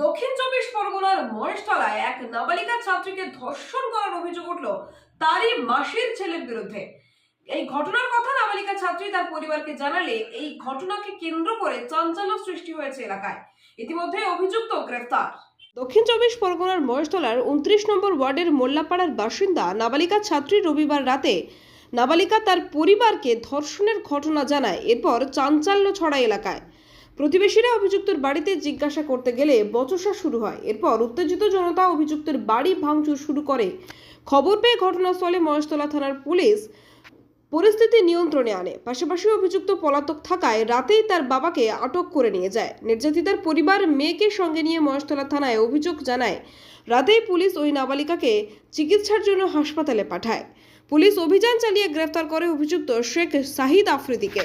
দক্ষিণ চব্বিশ পরগনার মহেশতলায় এক নাবালিকা ছাত্রীকে ধর্ষণ করার অভিযোগ উঠল তারই মাসির ছেলের বিরুদ্ধে। এই ঘটনার কথা নাবালিকা ছাত্রী তার পরিবারকে জানালে এই ঘটনাকে কেন্দ্র করে চাঞ্চল্য সৃষ্টি হয়েছে এলাকায়। ইতিমধ্যে অভিযুক্ত গ্রেফতার। দক্ষিণ চব্বিশ পরগনার মহেশতলার উনত্রিশ নম্বর ওয়ার্ডের মোল্লাপাড়ার বাসিন্দা নাবালিকা ছাত্রী রবিবার রাতে নাবালিকা তার পরিবারকে ধর্ষণের ঘটনা জানায়, এরপর চাঞ্চল্য ছড়া এলাকায়। প্রতিবেশীরা অভিযুক্তের বাড়িতে জিজ্ঞাসা করতে গেলে বচসা শুরু হয়। এরপর উত্তেজিত জনতা অভিযুক্তের বাড়ি ভাঙচুর শুরু করে। খবর পেয়ে ঘটনাস্থলে মহেশতলা থানার পুলিশ পরিস্থিতি নিয়ন্ত্রণে আনে। পাশাপাশি অভিযুক্ত পলাতক থাকায় রাতেই তার বাবাকে আটক করে নিয়ে যায়। নির্যাতিতার পরিবার মেয়েকে সঙ্গে নিয়ে মহেশতলা থানায় অভিযোগ জানায়, রাতেই পুলিশ ওই নাবালিকাকে চিকিৎসার জন্য হাসপাতালে পাঠায়। পুলিশ অভিযান চালিয়ে গ্রেফতার করে অভিযুক্ত শেখ শাহিদ আফ্রিদিকে।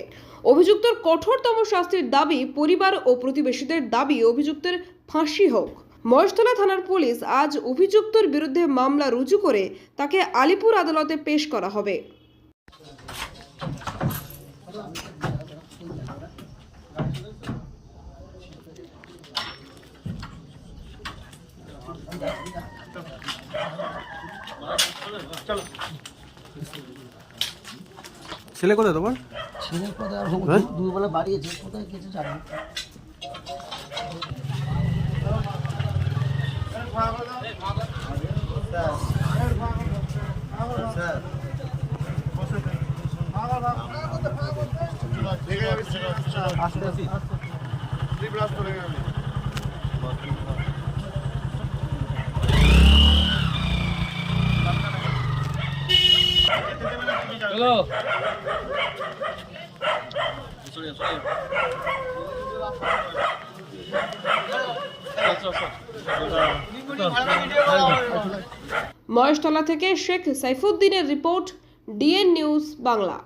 অভিযুক্তর কঠোরতম শাস্তির দাবি পরিবার ও প্রতিবেশীদের দাবি অভিযুক্তের ফাঁসি হোক। মহেশতলা থানার পুলিশ আজ অভিযুক্তর বিরুদ্ধে মামলা রুজু করে তাকে আলিপুর আদালতে পেশ করা হবে। ছেলে কোথায় তোমার? ছেলের কোথায় আর হ্যাঁ? দুবেলা বাড়িয়েছে কোথায় গেছে জানি না। মহেশতলা থেকে শেখ সাইফুদ্দিনের রিপোর্ট ডিএন নিউজ বাংলা।